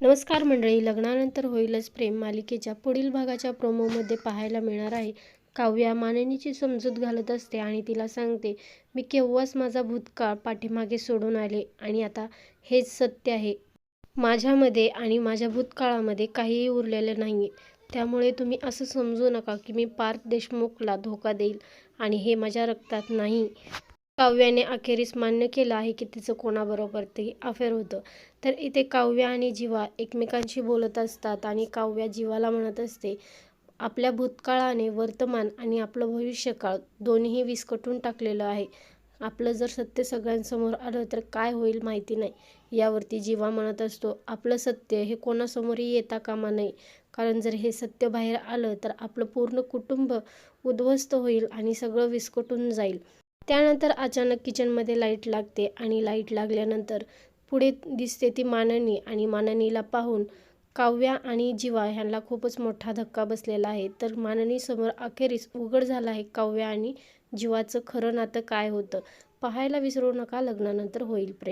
नमस्कार मंडळी लग्नानंतर होईलच प्रेम मालिकेच्या पुढील भागाच्या प्रोमोमध्ये पाहायला मिळणार आहे. काव्या माननीची समजूत घालत असते आणि तिला सांगते मी केव्हाच माझा भूतकाळ पाठीमागे सोडून आले आणि आता हेच सत्य आहे. माझ्यामध्ये आणि माझ्या भूतकाळामध्ये काहीही उरलेलं नाही त्यामुळे तुम्ही असं समजू नका की मी पार्थ देशमुखला धोका देईल आणि हे माझ्या रक्तात नाही. काव्याने अखेरीस मान्य केलं आहे की तिचं कोणाबरोबर ते अफेअर होतं. तर इथे काव्या आणि जीवा एकमेकांशी बोलत असतात आणि काव्या जीवाला म्हणत असते आपल्या भूतकाळाने वर्तमान आणि आपलं भविष्यकाळ दोन्हीही विस्कटून टाकलेलं आहे. आपलं जर सत्य सगळ्यांसमोर आलं तर काय होईल माहिती नाही यावरती जीवा म्हणत असतो आपलं सत्य हे कोणासमोरही येता कामा नये. कारण जर हे सत्य बाहेर आलं तर आपलं पूर्ण कुटुंब उद्ध्वस्त होईल आणि सगळं विस्कटून जाईल. त्यानंतर अचानक किचनमध्ये लाइट लागते आणि लाइट लागल्यानंतर पुढे दिसते ती माननी आणि माननीला पाहून काव्या आणि जीवा ह्यांना खूपच मोठा धक्का बसलेला आहे. तर माननीसमोर अखेरीस उघड झाला आहे काव्या आणि जीवाचं खरं नातं काय होतं? पाहायला विसरू नका लग्नानंतर होईल प्रेम.